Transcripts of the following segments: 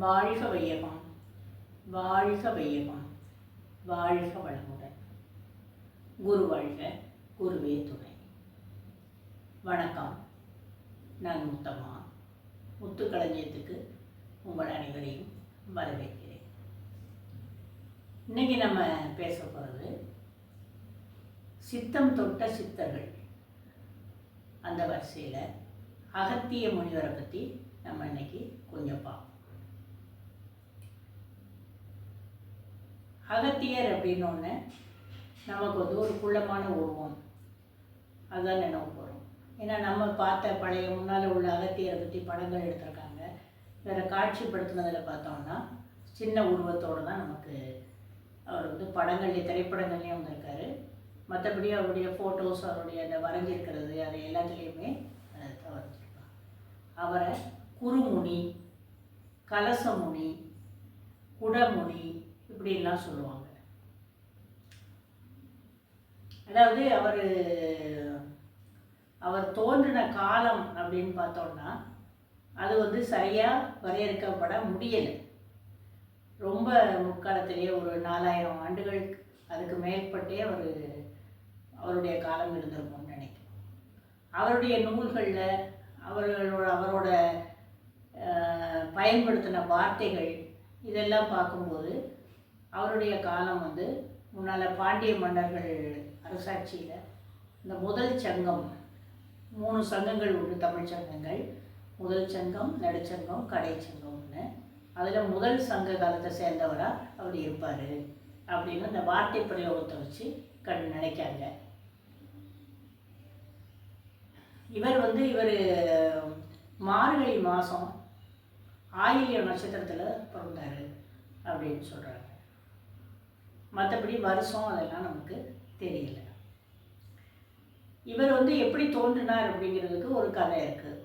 வாழ்க வையகம் வாழ்க வையகம் வாழ்க வளமுடன் குரு வாழ்க குருவே துணை வணக்கம் நான் முத்தம்மா முத்துக்களஞ்சியத்துக்கு உங்கள் அனைவரையும் வரவேற்கிறேன் இன்னைக்கு நம்ம பேச போகிறது சித்தம் தொட்ட சித்தர்கள் அந்த வரிசையில் அகத்திய முனிவரை பற்றி நம்ம இன்னைக்கு கொஞ்சம் பார்ப்போம் அகத்தியர் அப்படின்னு ஒன்று நமக்கு வந்து ஒரு குள்ளமான உருவம். அதுதான் நினைவு போகிறோம் ஏன்னா நம்ம பார்த்த பழைய முன்னால் உள்ள அகத்தியரை பற்றி படங்கள் எடுத்திருக்காங்க. வேறு காட்சிப்படுத்தினதில் பார்த்தோம்னா சின்ன உருவத்தோடு தான் நமக்கு அவர் வந்து படங்கள்லேயே திரைப்படங்கள்லேயும் வந்திருக்காரு. மற்றபடி அவருடைய ஃபோட்டோஸ் அவருடைய அந்த வரைஞ்சிருக்கிறது அது எல்லாத்துலேயுமே வரைஞ்சிருப்பாங்க அவரை குறுமுனி கலசமுனி குடமுனி இப்படிலாம் சொல்லுவாங்க. அதாவது அவர் அவர் தோன்றின காலம் அப்படின்னு பார்த்தோம்னா அது வந்து சரியாக வரையறுக்கப்பட முடியலை. ரொம்ப முற்காலத்திலேயே ஒரு நாலாயிரம் ஆண்டுகள் அதுக்கு மேற்பட்டே அவர் அவருடைய காலம் இருந்திருக்கும்னு நினைக்கிறேன். அவருடைய நூல்களில் அவர்களோட அவரோட பயன்படுத்தின வார்த்தைகள் இதெல்லாம் பார்க்கும்போது அவருடைய காலம் வந்து முன்னால் பாண்டிய மன்னர்கள் அரசாட்சியில் இந்த முதல் சங்கம் மூணு சங்கங்கள் உண்டு தமிழ் சங்கங்கள். முதல் சங்கம் நடுச்சங்கம் கடை சங்கம்னு அதில் முதல் சங்க காலத்தை சேர்ந்தவராக அவர் இருப்பார் அப்படின்னு அந்த வார்த்தை பிரயோகத்தை வச்சு கண் நினைக்காங்க. இவர் வந்து இவர் மார்கழி மாதம் ஆயில்ய நட்சத்திரத்தில் பிறந்தார் அப்படின்னு சொல்கிறாங்க மற்றபடி வருஷம் அதெல்லாம் நமக்கு தெரியல. இவர் வந்து எப்படி தோன்றினார் அப்படிங்கிறதுக்கு ஒரு கதை இருக்குது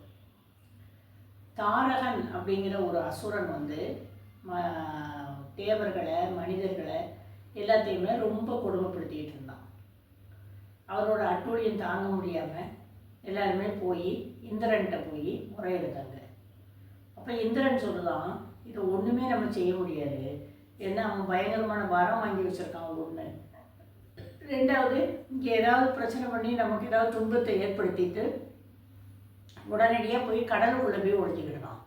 தாரகன் அப்படிங்கிற ஒரு அசுரன் வந்து ம- தேவர்களை மனிதர்களை எல்லாத்தையுமே ரொம்ப கொடுமைப்படுத்திக்கிட்டு இருந்தான். அவரோட அட்டூழியம் தாங்க முடியாமல் எல்லாருமே போய் இந்திரன்கிட்ட போய் முறையிடுதாங்க அப்போ இந்திரன் சொல்லுதான் இதை ஒன்றுமே நம்ம செய்ய முடியாது. ஏன்னா அவன் பயங்கரமான வரம் வாங்கி வச்சுருக்கான் ஒன்று ரெண்டாவது இங்கே ஏதாவது பிரச்சனை பண்ணி நமக்கு ஏதாவது துன்பத்தை ஏற்படுத்திட்டு உடனடியாக போய் கடலுக்குள்ளே போய் ஒழிஞ்சிக்கிடுவான்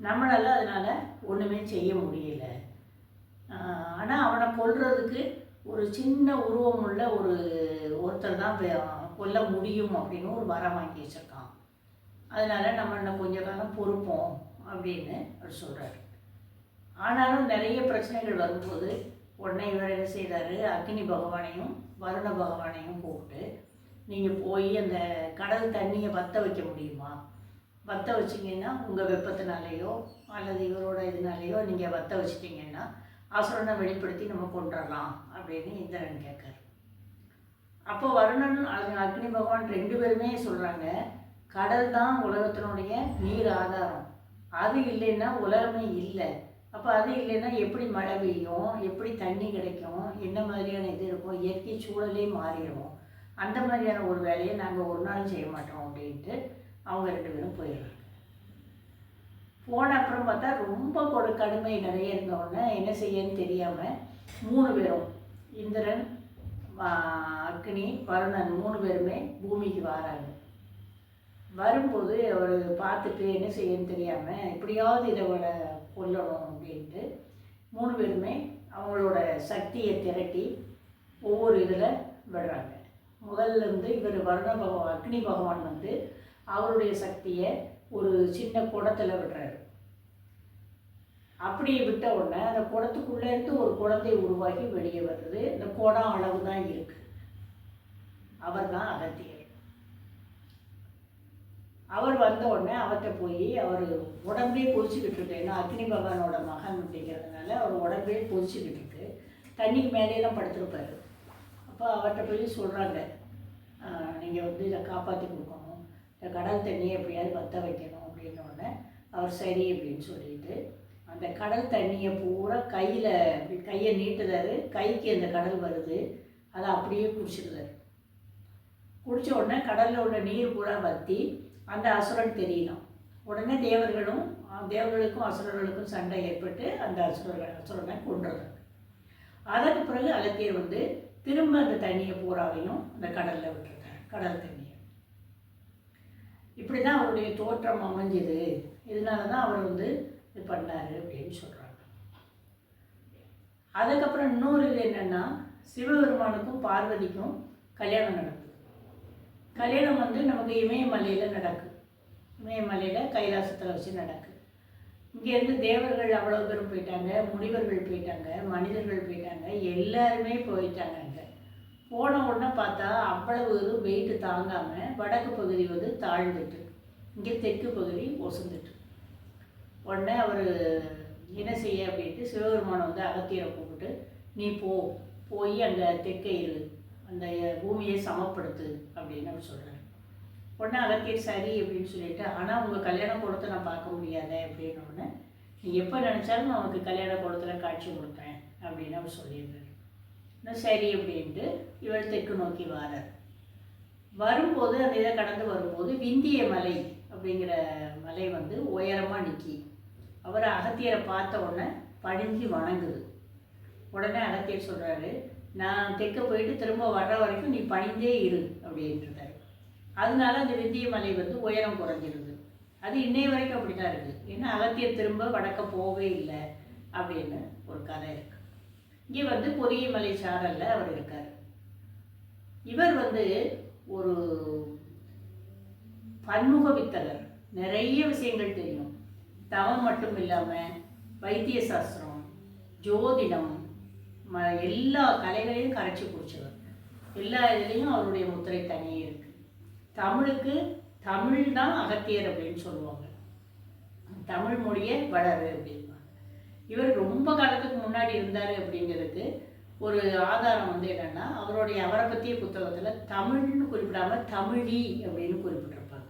நம்மளால அதனால் ஒன்றுமே செய்ய முடியல. ஆனால் அவனை கொல்றதுக்கு ஒரு சின்ன உருவம் உள்ள ஒரு ஒருத்தர் தான் கொல்ல முடியும் அப்படின்னு ஒரு வரம் வாங்கி வச்சுருக்கான். அதனால் நம்ம இன்னும் கொஞ்ச காலம் பொறுப்போம் அப்படின்னு அவர் சொல்கிறாரு ஆனாலும் நிறைய பிரச்சனைகள் வரும்போது உடனே இவர் என்ன செய்கிறாரு அக்னி பகவானையும் வருண பகவானையும் கூப்பிட்டு நீங்கள் போய் அந்த கடல் தண்ணியை வற்ற வைக்க முடியுமா? வற்ற வச்சிங்கன்னா உங்கள் வெப்பத்தினாலேயோ அல்லது இவரோட இதனாலேயோ நீங்கள் வற்ற வச்சிட்டிங்கன்னா அசுரனை வெளிப்படுத்தி நம்ம கொண்டுடலாம் அப்படின்னு இந்திரன் கேட்கார் அப்போ வருணன் அது அக்னி பகவான் ரெண்டு பேருமே சொல்கிறாங்க கடல் தான் உலகத்தினுடைய நீர் ஆதாரம். அது இல்லைன்னா உலகமே இல்லை. அப்போ அது இல்லைன்னா எப்படி மழை பெய்யும் எப்படி தண்ணி கிடைக்கும் என்ன மாதிரியான இது இருக்கும் இயற்கை சூழலே மாறிடும் அந்த மாதிரியான ஒரு வேலையை நாங்கள் ஒரு நாள் செய்ய மாட்டோம் அப்படின்ட்டு அவங்க ரெண்டு பேரும் போயிடுறாங்க. போன அப்புறம் பார்த்தா ரொம்ப கொடு கடுமை நிறைய இருந்தவுடனே என்ன செய்யன்னு தெரியாமல் மூணு பேரும் இந்திரன் அக்னி வருணன் மூணு பேருமே பூமிக்கு வராங்க. வரும்போது அவர் பார்த்துட்டு என்ன செய்யன்னு தெரியாமல் எப்படியாவது இதை கொல்லணும் அப்படின்ட்டு மூணு பேருமே அவங்களோட சக்தியை திரட்டி ஒவ்வொரு இதில் விடுறாங்க. முதல்ல இருந்து இவர் வருண பகவான் அக்னி பகவான் வந்து அவருடைய சக்தியை ஒரு சின்ன குடத்தில் விடுறாரு. அப்படியே விட்ட உடனே அந்த குடத்துக்குள்ளேருந்து ஒரு குழந்தை உருவாகி வெளியே வருது. இந்த குடம் அளவு தான் இருக்குது அவர் தான் அகத்தியர். அவர் வந்த உடனே அவர்கிட்ட போய் அவர் உடம்பே கொதிச்சுக்கிட்டு இருக்கு. ஏன்னா அக்னி பகவானோட மகன் அப்படிங்கிறதுனால அவர் உடம்பே கொதிச்சுக்கிட்டு இருக்கு. தண்ணிக்கு மேலேலாம் படுத்துருப்பார். அப்போ அவர்கிட்ட போய் சொல்கிறாங்க நீங்கள் வந்து இதை காப்பாற்றி கொடுக்கணும். இந்த கடல் தண்ணியை எப்படியாவது வத்த வைக்கணும். அப்படின்னோடனே அவர் சரி அப்படின்னு சொல்லிட்டு அந்த கடல் தண்ணியை பூரா கையில் கையை நீட்டுறாரு. கைக்கு அந்த கடல் வருது. அதை அப்படியே குடிச்சிடுறாரு. குடித்த உடனே கடலில் உள்ள நீர் பூரா வற்றி அந்த அசுரன் தெரியலாம் உடனே தேவர்களும் தேவர்களுக்கும் அசுரர்களுக்கும் சண்டை ஏற்பட்டு அந்த அசுரர்கள் அசுரனை கொன்றது அதற்கு பிறகு அலத்தியர் வந்து திரும்ப அந்த தண்ணியை பூராவையும் அந்த கடலில் விட்டுருக்கார் கடல் தண்ணியை. இப்படி தான் அவருடைய தோற்றம் அமைஞ்சது. இதனால தான் அவர் வந்து இது பண்ணார் அப்படின்னு சொல்கிறாங்க அதுக்கப்புறம் இன்னொரு இது என்னென்னா சிவபெருமானுக்கும் பார்வதிக்கும் கல்யாணம் நடக்கும். கல்யாணம் வந்து நமக்கு இமயமலையில் நடக்கும் இமயமலையில் கைலாசத்தில் வச்சு நடக்கும் இங்கேருந்து தேவர்கள் அவ்வளோ பேரும் போயிட்டாங்க முனிவர்கள் போயிட்டாங்க மனிதர்கள் போயிட்டாங்க எல்லாருமே போயிட்டாங்க அங்கே. போன உடனே பார்த்தா அவ்வளவு இது வெயிட்டு தாங்காமல் வடக்கு பகுதி வந்து தாழ்ந்துட்டு இங்கே தெற்கு பகுதி ஒசந்துட்டு. உடனே அவர் என்ன செய்ய அப்படின்ட்டு சிவபெருமானை வந்து அகத்தியரை கூப்பிட்டு நீ போ போய் அங்கே தெற்கை இரு. அந்த பூமியை சமப்படுத்து அப்படின்னு அவர் சொல்கிறார் உடனே அகத்தியர் சரி அப்படின்னு சொல்லிட்டு ஆனால் உங்கள் கல்யாண கூடத்தை நான் பார்க்க முடியாதே அப்படின்னு உடனே நீ எப்போ நினச்சாலும் நான் உனக்கு கல்யாண கூடத்தில் காட்சி கொடுப்பேன் அப்படின்னு அவர் சொல்லிடுறாரு. இன்னும் சரி அப்படின்ட்டு இவர் தெற்கு நோக்கி வாரார். வரும்போது அந்த இதை கடந்து வரும்போது விந்திய மலை அப்படிங்கிற மலை வந்து உயரமாக நிற்கி அவர் அகத்தியரை பார்த்த உடனே படிஞ்சு வணங்குது. உடனே அகத்தியர் சொல்கிறாரு நான் தெற்க போயிட்டு திரும்ப வர்ற வரைக்கும் நீ பணிந்தே இரு அப்படின்றார் அதனால அந்த விந்திய மலை வந்து உயரம் குறைஞ்சிருது. அது இன்னைய வரைக்கும் அப்படி தான் இருக்குது ஏன்னா அகத்திய திரும்ப வடக்க போகவே இல்லை அப்படின்னு ஒரு கதை இருக்குது இங்கே வந்து பொதிகை மலை சாரலில் அவர் இருக்கார். இவர் வந்து ஒரு பன்முக வித்தகர் நிறைய விஷயங்கள் தெரியும். தவம் மட்டும் இல்லாமல் வைத்திய சாஸ்திரம் ஜோதிடம் ம எல்லா கலைகளையும் கரைச்சி குடிச்சவர் எல்லா இதுலேயும் அவருடைய முத்திரை தனியே இருக்குது தமிழுக்கு தமிழ் தான் அகத்தியர் அப்படின்னு சொல்லுவாங்க. தமிழ் மொழியை வளரு அப்படின்பாங்க இவர் ரொம்ப காலத்துக்கு முன்னாடி இருந்தார் அப்படிங்கிறதுக்கு ஒரு ஆதாரம் வந்து என்னென்னா அவருடைய அவரை பற்றிய புத்தகத்தில் தமிழ்னு குறிப்பிடாம தமிழி அப்படின்னு குறிப்பிட்டிருப்பாங்க.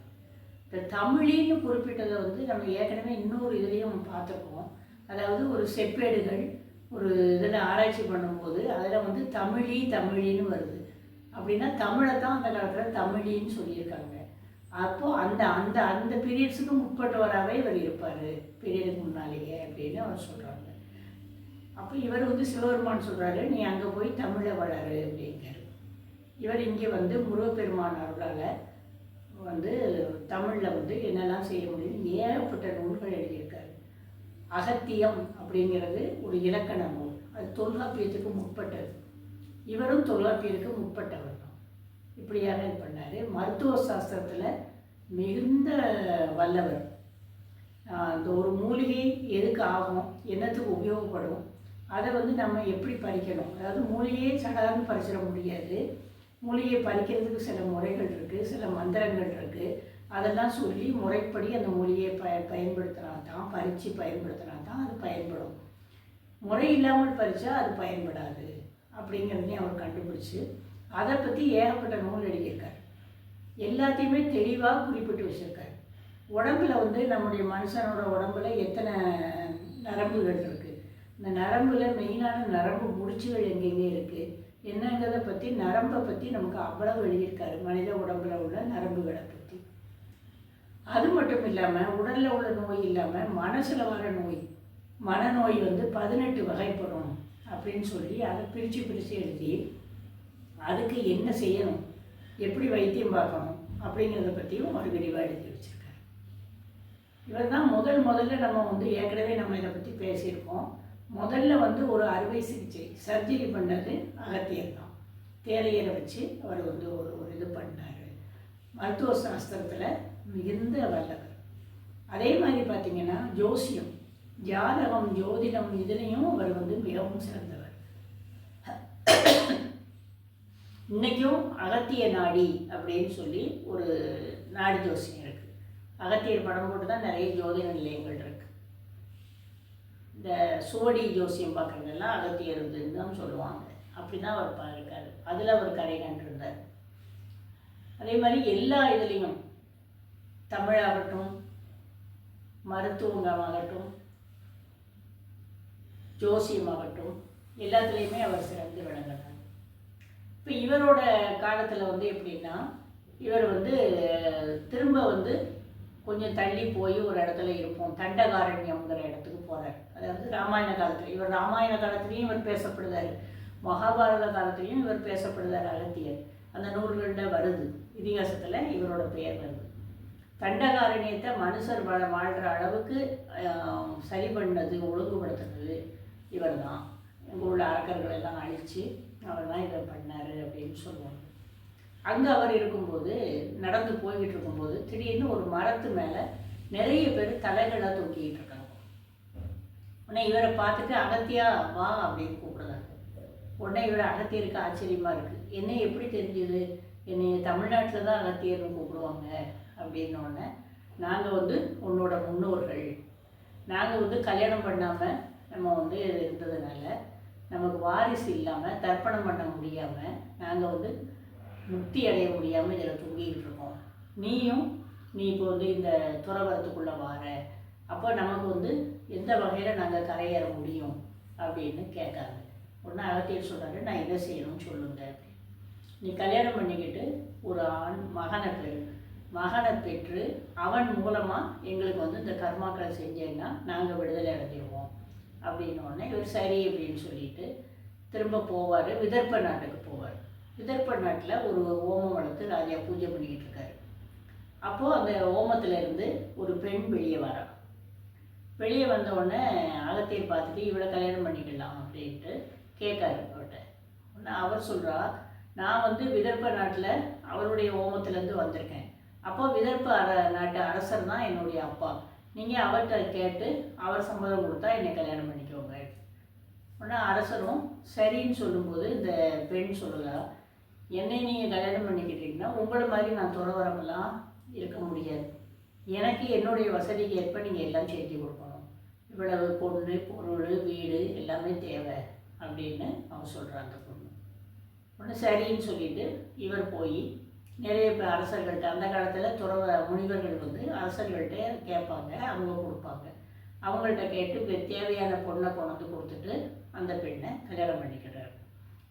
இந்த தமிழின்னு குறிப்பிட்டதை வந்து நம்ம ஏற்கனவே இன்னொரு இதுலேயும் பார்த்துருக்கோம். அதாவது ஒரு செப்பேடுகள் ஒரு இதில் ஆராய்ச்சி பண்ணும்போது அதில் வந்து தமிழி தமிழின்னு வருது. அப்படின்னா தமிழை தான் அந்த காலத்தில் தமிழின்னு சொல்லியிருக்காங்க. அப்போது அந்த அந்த அந்த பீரியட்ஸுக்கு முற்பட்டவராகவே இவர் இருப்பார். பீரியடுக்கு முன்னாலேயே அப்படின்னு அவர் சொல்கிறாங்க அப்போ இவர் வந்து சிவபெருமான் சொல்கிறாரு நீ அங்கே போய் தமிழை வளரு அப்படிங்கிறார். இவர் இங்கே வந்து முருகப்பெருமான் அவர்களால் வந்து தமிழில் வந்து என்னெல்லாம் செய்ய முடியும் ஏகப்பட்ட நூல்கள் எழுதியிருக்காரு. அகத்தியம் அப்படிங்கிறது ஒரு இலக்கண நூல் அது தொல்காப்பியத்துக்கு முற்பட்டது. இவரும் தொல்காப்பியத்துக்கு முற்பட்டவர் தான். இப்படியாக இது பண்ணார். மருத்துவ சாஸ்திரத்தில் மிகுந்த வல்லவர். அந்த இந்த ஒரு மூலிகை எதுக்கு ஆகும்? என்னத்துக்கு உபயோகப்படும்? அதை வந்து நம்ம எப்படி பறிக்கணும்? அதாவது மூலிகையை சடார்னு பறிச்சிட முடியாது. மூலிகையை பறிக்கிறதுக்கு சில முறைகள் இருக்குது சில மந்திரங்கள் இருக்குது அதெல்லாம் சொல்லி முறைப்படி அந்த மொழியை ப பயன்படுத்தினா தான் பறித்து பயன்படுத்தினா தான் அது பயன்படும். முறை இல்லாமல் பறித்தா அது பயன்படாது அப்படிங்கிறதையும் அவர் கண்டுபிடிச்சி அதை பற்றி ஏகப்பட்ட நூல் எழுதியிருக்கார். எல்லாத்தையுமே தெளிவாக குறிப்பிட்டு வச்சுருக்கார். உடம்புல வந்து நம்முடைய மனுஷனோட உடம்புல எத்தனை நரம்புகள் இருக்குது இந்த நரம்பில் மெயினான நரம்பு முடிச்சுகள் எங்கெங்கே இருக்குது என்னங்கிறத பற்றி நரம்பை பற்றி நமக்கு அவ்வளவு எழுதியிருக்காரு. மனித உடம்புல உள்ள நரம்புகளை அது மட்டும் இல்லாமல் உடலில் உள்ள நோய் இல்லாமல் மனசில் வர நோய் மனநோய் வந்து பதினெட்டு வகைப்படும் அப்படின்னு சொல்லி அதை பிரித்து பிரித்து எழுதி அதுக்கு என்ன செய்யணும் எப்படி வைத்தியம் பார்க்கணும் அப்படிங்கிறத பற்றியும் ஒரு விரிவாக எழுதி வச்சுருக்காரு. இவர் தான் முதல் முதல்ல நம்ம வந்து ஏற்கனவே நம்ம இதை பற்றி பேசியிருக்கோம். முதல்ல வந்து ஒரு அறுவை சிகிச்சை சர்ஜரி பண்ணது அகத்தியர் தான். தேரையரை வச்சு அவர் வந்து ஒரு ஒரு இது பண்ணார். மருத்துவ சாஸ்திரத்தில் மிகுந்த வல்லவர். அதே மாதிரி பார்த்தீங்கன்னா ஜோசியம். ஜாதகம் ஜோதிடம் இதுலேயும் அவர் வந்து மிகவும் சிறந்தவர். இன்றைக்கும் அகத்திய நாடி அப்படின்னு சொல்லி ஒரு நாடி ஜோசியம் இருக்குது அகத்தியர் படம் போட்டு தான் நிறைய ஜோதிட நிலையங்கள் இருக்குது இந்த சுவடி ஜோசியம் பார்க்குறதெல்லாம் அகத்தியர் இருந்துன்னு தான் சொல்லுவாங்க. அப்படி தான் அவர் பாருக்காரு அதில் அவர் கரை கண்டிருந்தார். அதே மாதிரி எல்லா இதுலேயும் தமிழாகட்டும் மருத்துவமாகட்டும் ஜோசியமாகட்டும் எல்லாத்துலேயுமே அவர் சிறந்து விளங்கினார் இப்போ இவரோட காலத்தில் வந்து எப்படின்னா இவர் வந்து திரும்ப வந்து கொஞ்சம் தள்ளி போய் ஒரு இடத்துல இருப்போம். தண்டகாரண்யம்ங்கிற இடத்துக்கு போகிறார் அதாவது ராமாயண காலத்தில் இவர் ராமாயண காலத்துலேயும் இவர் பேசப்படுதார் மகாபாரத காலத்துலேயும் இவர் பேசப்படுதார் அகத்தியர். அந்த நூல்களில் வருது. இதிகாசத்தில் இவரோட பெயர் வருது. தண்டகாரண்யத்தை மனுஷர் வாழ வாழ்கிற அளவுக்கு சரி பண்ணது ஒழுங்குபடுத்துனது இவர் தான் இங்கே உள்ள அரக்கர்கள் எல்லாம் அழித்து அவர் தான் இதை பண்ணார் அப்படின்னு சொல்லுவாங்க. அங்கே அவர் இருக்கும்போது நடந்து போய்கிட்டு இருக்கும்போது திடீர்னு ஒரு மரத்து மேலே நிறைய பேர் தலைகளை தூக்கிக்கிட்டு இருக்காங்க. உடனே இவரை பார்த்துட்டு அகத்தியா வா அப்படின்னு கூப்பிடுறாங்க. உடனே இவர் அகத்தியருக்கு ஆச்சரியமாக இருக்குது என்ன எப்படி தெரிஞ்சுது? என்னை தமிழ்நாட்டில் தான் அகத்தியர்னு கூப்பிடுவாங்க. அப்படின்னோடனே நாங்கள் வந்து உன்னோட முன்னோர்கள். நாங்கள் வந்து கல்யாணம் பண்ணாமல் நம்ம வந்து இருந்ததுனால நமக்கு வாரிசு இல்லாமல் தர்ப்பணம் பண்ண முடியாமல் நாங்கள் வந்து முக்தி அடைய முடியாமல் இதில் தூங்கிக்கிட்டு இருக்கோம். நீயும் நீ இப்போ வந்து இந்த துறவரத்துக்குள்ளே வார. அப்போ நமக்கு வந்து எந்த வகையில் நாங்கள் கரையேற முடியும்? அப்படின்னு கேட்காங்க. ஒன்று அகத்தியர் சொல்கிறாரு நான் இதை செய்யணும்னு சொல்லுங்க. நீ கல்யாணம் பண்ணிக்கிட்டு ஒரு ஆண் மகனை பெறு மகனை பெற்று அவன் மூலமாக எங்களுக்கு வந்து இந்த கர்மாக்களை செஞ்சேன்னா நாங்கள் விடுதலை அடைஞ்சிடுவோம் அப்படின்னு உடனே இவர் சரி அப்படின்னு சொல்லிட்டு திரும்ப போவார். விதர்ப்ப நாட்டுக்கு போவார். விதர்ப்ப நாட்டில் ஒரு ஓமம் வளர்த்து ராஜா பூஜை பண்ணிக்கிட்டு இருக்காரு. அப்போது அந்த ஓமத்திலேருந்து ஒரு பெண் வெளியே வரா. வெளியே வந்தவுடனே உடனே பார்த்துட்டு இவளை கல்யாணம் பண்ணிக்கலாம் அப்படின்ட்டு கேட்காரு அவர்கிட்ட. ஒன்று அவர் சொல்கிறா நான் வந்து விதர்ப்ப நாட்டில் அவருடைய ஓமத்துலேருந்து வந்திருக்கேன். அப்போ விதர்ப்பு அர நாட்டு அரசர் தான் என்னுடைய அப்பா. நீங்கள் அவர்கிட்ட கேட்டு அவர் சம்மதம் கொடுத்தா என்னை கல்யாணம் பண்ணிக்கோங்க. உடனே அரசரும் சரின்னு சொல்லும்போது இந்த பெண் சொல்லுதா என்னை நீங்கள் கல்யாணம் பண்ணிக்கிட்டீங்கன்னா உங்களை மாதிரி நான் துறவரமெல்லாம் இருக்க முடியாது. எனக்கு என்னுடைய வசதிக்கு ஏற்ப நீங்கள் எல்லாம் சேர்த்து கொடுக்கணும். இவ்வளவு பொண்ணு பொருள் வீடு எல்லாமே தேவை அப்படின்னு அவங்க சொல்கிறாங்க பொண்ணு. ஒன்று சரின்னு சொல்லிட்டு இவர் போய் நிறைய பேர் அரசர்கள்ட்ட அந்த காலத்தில் துறவ முனிவர்கள் வந்து அரசர்கள்ட்ட கேட்பாங்க அவங்க கொடுப்பாங்க. அவங்கள்ட்ட கேட்டு தேவையான பொண்ணை கொண்டு கொடுத்துட்டு அந்த பெண்ணை கல்யாணம் பண்ணிக்கிறார்.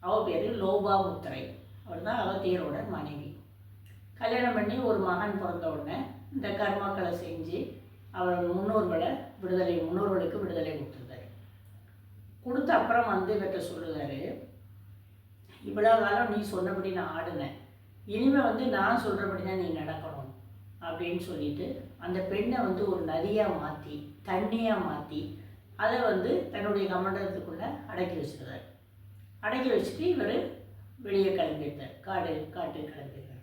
அவ பேர் லோபாமுத்திரை. அவர் தான் அவத்தியரோட மனைவி. கல்யாணம் பண்ணி ஒரு மகன் பிறந்த உடனே இந்த கர்மாக்களை செஞ்சு அவர் முன்னோர்களை விடுதலை முன்னோர்களுக்கு விடுதலை கொடுத்துருந்தாரு. கொடுத்த அப்புறம் வந்து இவர்கிட்ட சொல்லுறாரு இவ்வளோ காலம் நீ சொன்னபடி நான் ஆடினேன். இனிமேல் வந்து நான் சொல்கிறபடி தான் நீ நடக்கணும் அப்படின்னு சொல்லிட்டு அந்த பெண்ணை வந்து ஒரு நதியாக மாற்றி தண்ணியாக மாற்றி அதை வந்து தன்னுடைய கமண்டலத்துக்குள்ளே அடக்கி வச்சுருந்தார் அடக்கி வச்சுட்டு இவர் வெளியே கிளம்பிட்டார் காடு காட்டு கிளம்பிட்டார்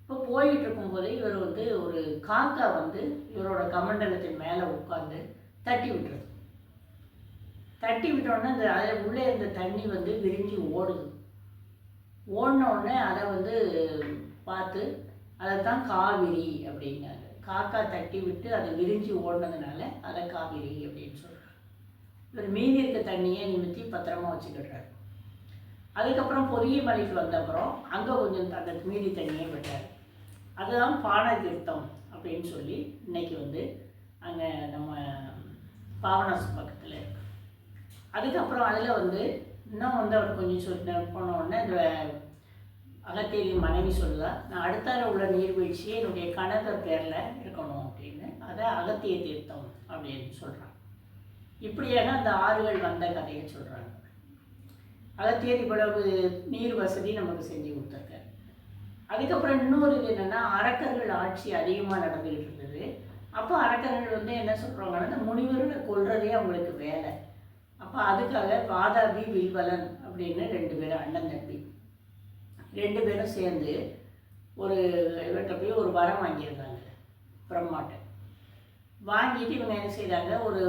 இப்போ போயிட்டு இருக்கும்போது இவர் வந்து ஒரு காக்கா வந்து இவரோட கமண்டலத்தின் மேலே உட்காந்து தட்டி விட்டுருது. தட்டி விட்டோன்னே அந்த அதில் உள்ளே இருந்த தண்ணி வந்து விரிஞ்சு ஓடுது. ஓடினோடனே அதை வந்து பார்த்து அதை தான் காவிரி அப்படின்னாரு. காக்கா தட்டி விட்டு அதை விரிஞ்சு ஓடினதுனால அதை காவிரி அப்படின்னு சொல்கிறார் இவர் மீதி இருக்க தண்ணியை நிமித்தி பத்திரமா வச்சுக்கிடுறாரு. அதுக்கப்புறம் பொரிய மலைக்கு வந்த அப்புறம் அங்கே கொஞ்சம் அந்த மீதி தண்ணியை விட்டார். அதுதான் பானை தீர்த்தம் அப்படின்னு சொல்லி இன்னைக்கு வந்து அங்கே நம்ம பாவனாசு பக்கத்தில் இருக்கு. அதுக்கப்புறம் அதில் வந்து இன்னும் வந்து அவர் கொஞ்சம் சொன்ன போன உடனே இந்த அகத்தியரின் மனைவி சொல்லுதா நான் அடுத்தால உள்ள நீர்வீழ்ச்சி என்னுடைய கணவர் பேரில் இருக்கணும் அப்படின்னு. அதை அகத்திய தீர்த்தம் அப்படின்னு சொல்கிறான் இப்படியாக அந்த ஆறுகள் வந்த கதையை சொல்கிறாங்க அகத்தியர் இவ்வளவு நீர் வசதி நமக்கு செஞ்சு கொடுத்துருக்காரு. அதுக்கப்புறம் இன்னொரு இது என்னென்னா அரக்கர்கள் ஆட்சி அதிகமாக நடந்துக்கிட்டு இருந்தது. அப்போ அரக்கர்கள் வந்து என்ன சொல்கிறாங்கன்னா இந்த முனிவர்களை கொள்றதே அவங்களுக்கு வேலை. அப்போ அதுக்காக வாதாபி வில்வலன் அப்படின்னு ரெண்டு பேரும் அண்ணன் தம்பி. ரெண்டு பேரும் சேர்ந்து ஒரு இவர்கிட்ட போய் ஒரு வரம் வாங்கியிருந்தாங்க பிரம்மாட்ட. வாங்கிட்டு இவங்க என்ன செய்கிறாங்க ஒரு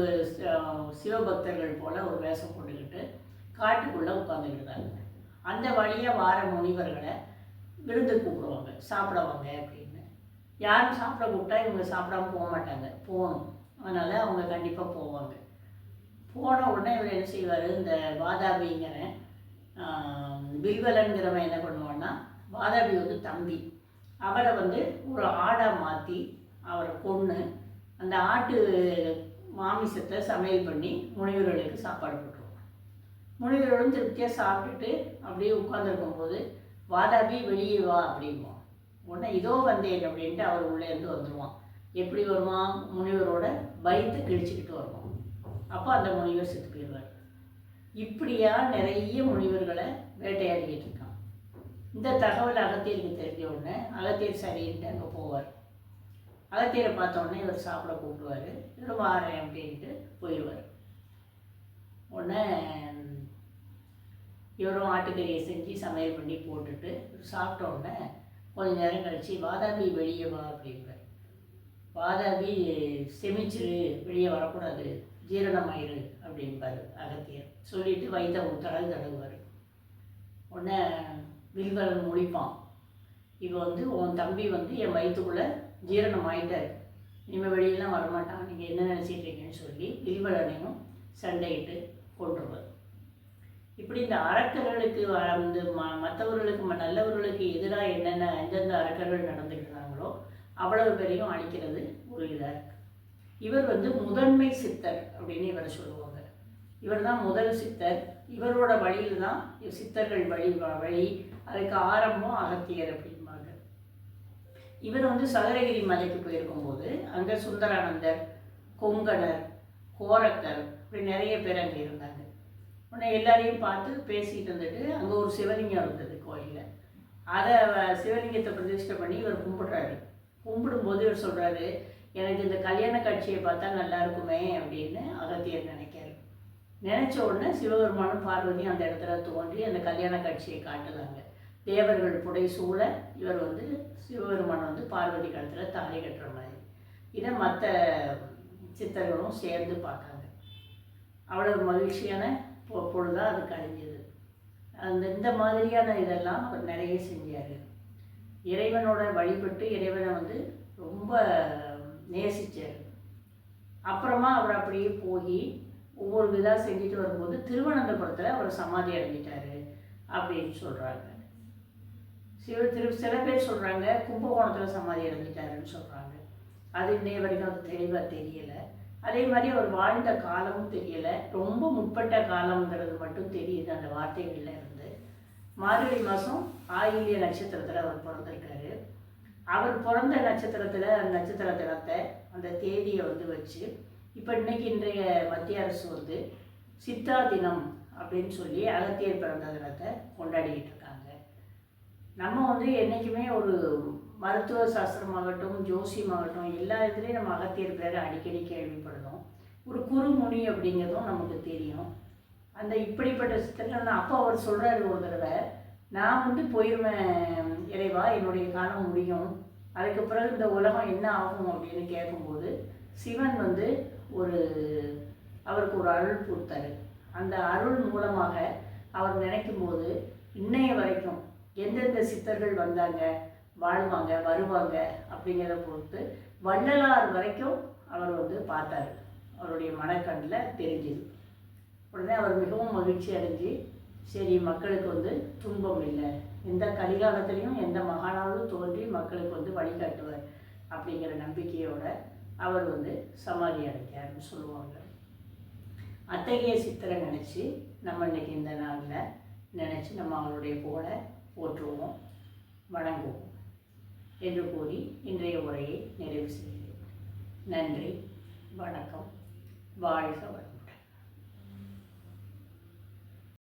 சிவபக்தர்கள் போல் ஒரு வேஷம் போட்டுக்கிட்டு காட்டுக்குள்ளே உட்காந்துக்கிட்டாங்க அந்த வழியாக வார முனிவர்களை விருந்து கூப்பிடுவாங்க சாப்பிட வாங்க அப்படின்னு. யாரும் சாப்பிட கூப்பிட்டா இவங்க சாப்பிடாம போக மாட்டாங்க போகணும். அதனால் அவங்க கண்டிப்பாக போவாங்க. போன உடனே இவர் என்ன செய்வார்? இந்த வாதாபிங்கிற பில்வலன்கிறவன் என்ன பண்ணுவான்னா வாதாபி வந்து தம்பி. அவரை வந்து ஒரு ஆடாக மாற்றி அவரை கொன்று அந்த ஆட்டு மாமிசத்தை சமையல் பண்ணி முனிவர்களுக்கு சாப்பாடு போட்டுருவான் முனிவர்களும் திருப்தியாக சாப்பிட்டுட்டு அப்படியே உட்காந்துருக்கும் போது வாதாபி வெளியே வா அப்படிம்போம் உடனே இதோ வந்தேன் அப்படின்ட்டு அவர் உள்ளே இருந்து வந்துடுவான் எப்படி வருமா முனிவரோட பயத்தை கிழிச்சிக்கிட்டு வருவான். அப்போ அந்த முனிவர் செத்து போயிடுவார் இப்படியா நிறைய முனிவர்களை வேட்டையாடிக்கிட்டு இருக்கான். இந்த தகவல் அகத்தியருக்கு தெரிஞ்ச உடனே அகத்தியர் சரின்ட்டு அங்கே போவார். அகத்தியரை பார்த்த உடனே இவர் சாப்பிட கூப்பிடுவார். இவர் வாரேன் அப்படின்ட்டு போயிடுவார். உடனே இவரும் ஆட்டுக்கறியை செஞ்சு சமையல் பண்ணி போட்டுட்டு சாப்பிட்ட உடனே கொஞ்ச நேரம் கழித்து வாதாபி வெளியே வா அப்படிம்பார். வாதாபி செமிச்சிரு வெளியே வரக்கூடாது. ஜீரணமாயிரு அப்படிம்பார் அகத்தியர். சொல்லிட்டு வயிற்ற தடவு தடவுவார். உடனே வில்வரன் முடிப்பான். இப்போ வந்து உன் தம்பி வந்து என் வயிற்றுக்குள்ளே ஜீரணம் ஆயிட்டார் இனிமேல் வெளியெல்லாம் வரமாட்டான். நீங்கள் என்ன நினச்சிட்டு இருக்கீங்கன்னு சொல்லி வில்வரனையும் சண்டையிட்டு கொண்டுருவார் இப்படி இந்த அரக்கர்களுக்கு வந்து ம மற்றவர்களுக்கு ம நல்லவர்களுக்கு எதிராக என்னென்ன எந்தெந்த அரக்கர்கள் நடந்துக்கிறாங்களோ அவ்வளவு பேரையும் அழிக்கிறது ஒரு இதாக இவர் வந்து முதன்மை சித்தர் அப்படின்னு இவரை சொல்லுவாங்க. இவர் தான் முதல் சித்தர். இவரோட வழியில் தான் சித்தர்கள் வழி வழி அதுக்கு ஆரம்பம் அகத்தியர் அப்படிம்பாங்க. இவர் வந்து சதுரகிரி மலைக்கு போயிருக்கும்போது அங்கே சுந்தரானந்தர் கொங்கணர் கோரக்கர் இப்படி நிறைய பேர் அங்கே இருந்தாங்க. உடனே எல்லாரையும் பார்த்து பேசிகிட்டு இருந்துட்டு அங்கே ஒரு சிவலிங்கம் இருந்தது கோயிலில். அதை சிவலிங்கத்தை பிரதிஷ்டை பண்ணி இவர் கும்பிடுறாரு. கும்பிடும்போது இவர் சொல்கிறாரு எனக்கு இந்த கல்யாண காட்சியை பார்த்தா நல்லா இருக்குமே அப்படின்னு அகத்தியர் நினைக்காரு நினச்ச உடனே சிவபெருமானும் பார்வதியும் அந்த இடத்துல தோன்றி அந்த கல்யாண காட்சியை காட்டுறாங்க தேவர்கள் புடை சூழ இவர் வந்து சிவபெருமான் வந்து பார்வதி கழுத்தில் தாலி கட்டுற மாதிரி. இதை மற்ற சித்தர்களும் சேர்ந்து பார்க்காங்க அவ்வளவு மகிழ்ச்சியான பொ- பொழுதாக அது கழிஞ்சது. அந்த இந்த மாதிரியான இதெல்லாம் அவர் நிறைய செஞ்சார். இறைவனோட வழிபட்டு இறைவனை வந்து ரொம்ப நேசிச்சார். அப்புறமா அவர் அப்படியே போய் ஒவ்வொரு விதா செஞ்சுட்டு வரும்போது திருவனந்தபுரத்தில் அவர் சமாதி அடைஞ்சிட்டாரு அப்படின்னு சொல்கிறாங்க சில திரு சில பேர் சொல்கிறாங்க கும்பகோணத்தில் சமாதி அடைஞ்சிட்டாருன்னு சொல்கிறாங்க அது இன்னைய வரைக்கும் அது தெளிவாக தெரியலை. அதே மாதிரி அவர் வாழ்ந்த காலமும் தெரியலை. ரொம்ப முற்பட்ட காலம்ங்கிறது மட்டும் தெரியுது அந்த வார்த்தைகளில் இருந்து. மார்கழி மாதம் ஆயிலிய நட்சத்திரத்தில் அவர் பிறந்திருக்காரு. அவர் பிறந்த நட்சத்திரத்தில் அந்த நட்சத்திர தினத்தை அந்த தேதியை வந்து வச்சு இப்போ இன்னைக்கு இன்றைய மத்திய அரசு வந்து சித்தா தினம் அப்படின்னு சொல்லி அகத்தியர் பிறந்த தினத்தை கொண்டாடிக்கிட்டு இருக்காங்க. நம்ம வந்து என்றைக்குமே ஒரு மருத்துவ சாஸ்திரமாகட்டும் ஜோசியமாகட்டும் எல்லா இதுலேயும் நம்ம அகத்தியர் பேரை அடிக்கடி கேள்விப்படுறோம். ஒரு குறுமுனி அப்படிங்கிறதும் நமக்கு தெரியும். அந்த இப்படிப்பட்ட சித்தர்கள் நான் அப்போ அவர் சொல்கிறாரு ஒரு தடவை நான் வந்து போயிடுவேன் இறைவா என்னுடைய காலம் முடியும். அதுக்கு பிறகு இந்த உலகம் என்ன ஆகும் அப்படின்னு கேட்கும்போது சிவன் வந்து ஒரு அவருக்கு ஒரு அருள் கொடுத்தாரு அந்த அருள் மூலமாக அவர் நினைக்கும் போது இன்னைய வரைக்கும் எந்தெந்த சித்தர்கள் வந்தாங்க வாழ்வாங்க வருவாங்க அப்படிங்கிறத பொறுத்து வள்ளலார் வரைக்கும் அவர் வந்து பார்த்தாரு. அவருடைய மனக்கண்ணில் தெரிஞ்சுது. உடனே அவர் மிகவும் மகிழ்ச்சி அடைஞ்சு சரி மக்களுக்கு வந்து துன்பம் இல்லை. எந்த கலிகாலத்திலையும் எந்த மகானாலும் தோன்றி மக்களுக்கு வந்து வழிகாட்டுவார் அப்படிங்கிற நம்பிக்கையோட அவர் வந்து சமாதி அடைக்கிறார்னு சொல்லுவாங்க. அத்தகைய சித்தரை நினச்சி நம்ம இன்னைக்கு இந்த நாளில் நினச்சி நம்ம அவருடைய புகழை போற்றுவோம் வணங்குவோம் என்று கூறி இன்றைய உரையை நிறைவு செய்கிறேன். நன்றி வணக்கம் வாழ்க